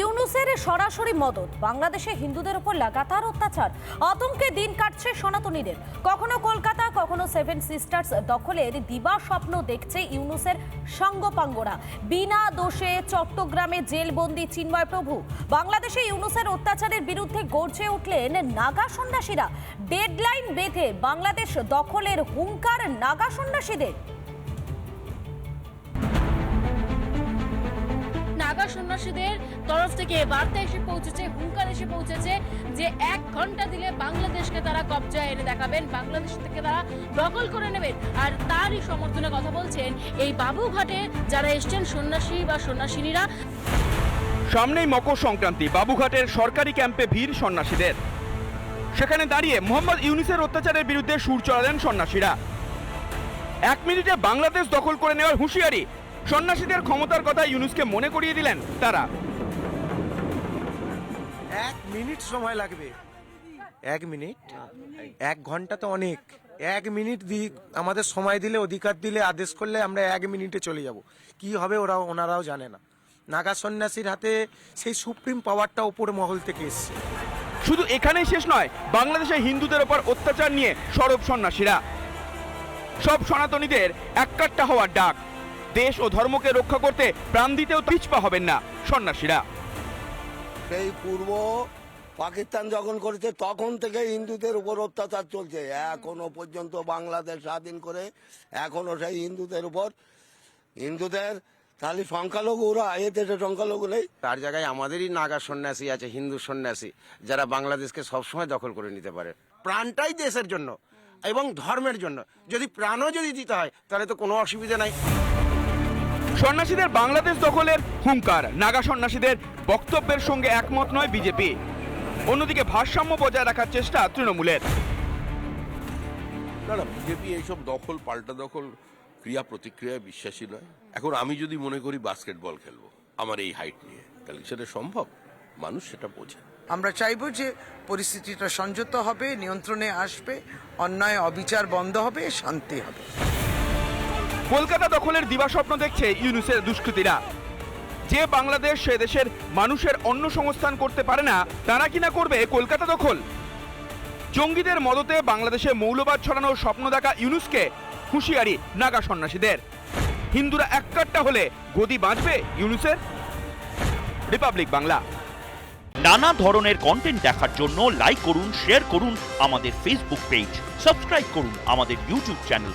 ইউনুসের সরাসরি মদত। বাংলাদেশে হিন্দুদের উপর লাগাতার অত্যাচার। আতঙ্কে দিন কাটছে সনাতনীদের। কখনো কলকাতা, কখনো সেভেন সিস্টার্স দখলের দিবা স্বপ্ন দেখছে ইউনুসের সাঙ্গপাঙ্গরা। বিনা দোষে চট্টগ্রামে জেলবন্দি চিন্ময় প্রভু। বাংলাদেশে ইউনুসের অত্যাচারের বিরুদ্ধে গর্জে উঠলেন নাগা সন্ন্যাসীরা। ডেডলাইন বেঁধে বাংলাদেশ দখলের হুঙ্কার নাগা সন্ন্যাসীদের। নাগা সন্ন্যাসীদের তরফ থেকে বার্তা এসে পৌঁছেছে, হুঙ্কার এসে পৌঁছেছে যে এক ঘণ্টা দিলে বাংলাদেশকে তারা কবজায় এনে দেখাবেন, বাংলাদেশ থেকে তারা দখল করে নেবেন। আর তারই সমর্থনে কথা বলছেন এই বাবুঘাটে যারা এসছেন সন্ন্যাসী বা সন্ন্যাসিনীরা। সামনেই মকর সংক্রান্তি বাবুঘাটের সরকারি ক্যাম্পে ভিড় সন্ন্যাসীদের। সেখানে দাঁড়িয়ে মোহাম্মদ ইউনিসের অত্যাচারের বিরুদ্ধে সুর চড়ালেন সন্ন্যাসীরা। এক মিনিটে বাংলাদেশ দখল করে নেওয়ার হুঁশিয়ারি সন্ন্যাসীদের ক্ষমতার কথা ইউনুসকে মনে করিয়ে দিলেন তারা। এক মিনিট সময় লাগবে। এক মিনিট? এক ঘণ্টা তো অনেক। এক মিনিট দি আমাদের সময় দিলে অধিকার দিলে আদেশ করলে আমরা এক মিনিটে চলে যাব। কি হবে ওরা ওনারাও জানে না। নাগা সন্ন্যাসীর হাতে সেই সুপ্রিম পাওয়ারটা উপর মহল থেকে এসছে। শুধু এখানেই শেষ নয় বাংলাদেশে হিন্দুদের ওপর অত্যাচার নিয়ে সরব সন্ন্যাসীরা। সব সনাতনীদের এক এককাট্টা হওয়ার ডাক। দেশ ও ধর্মকে রক্ষা করতে প্রাণ দিতেও পিছপা হবেন না সন্ন্যাসীরা। সেই পূর্ব পাকিস্তান যখন করেছে তখন থেকে হিন্দুদের উপর অত্যাচার চলছে। এখনও পর্যন্ত বাংলাদেশ স্বাধীন করে এখনও সেই হিন্দুদের উপর। হিন্দুদের তাহলে সংখ্যালঘুরা এ দেশে সংখ্যালঘু নেই। তার জায়গায় আমাদেরই নাগা সন্ন্যাসী আছে হিন্দু সন্ন্যাসী যারা বাংলাদেশকে সবসময় দখল করে নিতে পারে। প্রাণটাই দেশের জন্য এবং ধর্মের জন্য। যদি প্রাণও যদি দিতে হয় তাহলে তো কোনো অসুবিধা নাই। সন্ন্যাসীদের বাংলাদেশ দখলের হুঙ্কার। নাগা সন্ন্যাসীদের বক্তব্যের সঙ্গে একমত নয় বিজেপি। অন্যদিকে ভারসাম্য বজায় রাখার চেষ্টা তৃণমূলের। না না বিজেপি এইসব দখল পাল্টা দখল ক্রিয়া প্রতিক্রিয়ায় বিশ্বাসী নয়। এখন আমি যদি মনে করি বাস্কেটবল খেলব আমার এই হাইট নিয়ে তাহলে সেটা সম্ভব? মানুষ সেটা বোঝে। আমরা চাইব যে পরিস্থিতিটা সংযত হবে নিয়ন্ত্রণে আসবে অন্যায় অবিচার বন্ধ হবে শান্তি হবে। কলকাতা দখলের দিবাস্বপ্ন দেখছে ইউনুসের দুষ্কৃতীরা। যে বাংলাদেশ সে দেশের মানুষের অন্য সংস্থান করতে পারে না, তারা কিনা করবে কলকাতা দখল? জঙ্গিদের মদতে বাংলাদেশে মৌলবাদ ছড়ানোর স্বপ্ন দেখা ইউনুসকে, হুঁশিয়ারি নাগা সন্ন্যাসীদের। হিন্দুরা এককাট্টা হলে গদি বাঁচবে ইউনুসের? রিপাবলিক বাংলা। নানা ধরনের কন্টেন্ট দেখার জন্য লাইক করুন শেয়ার করুন আমাদের ফেসবুক পেজ সাবস্ক্রাইব করুন আমাদের ইউটিউব চ্যানেল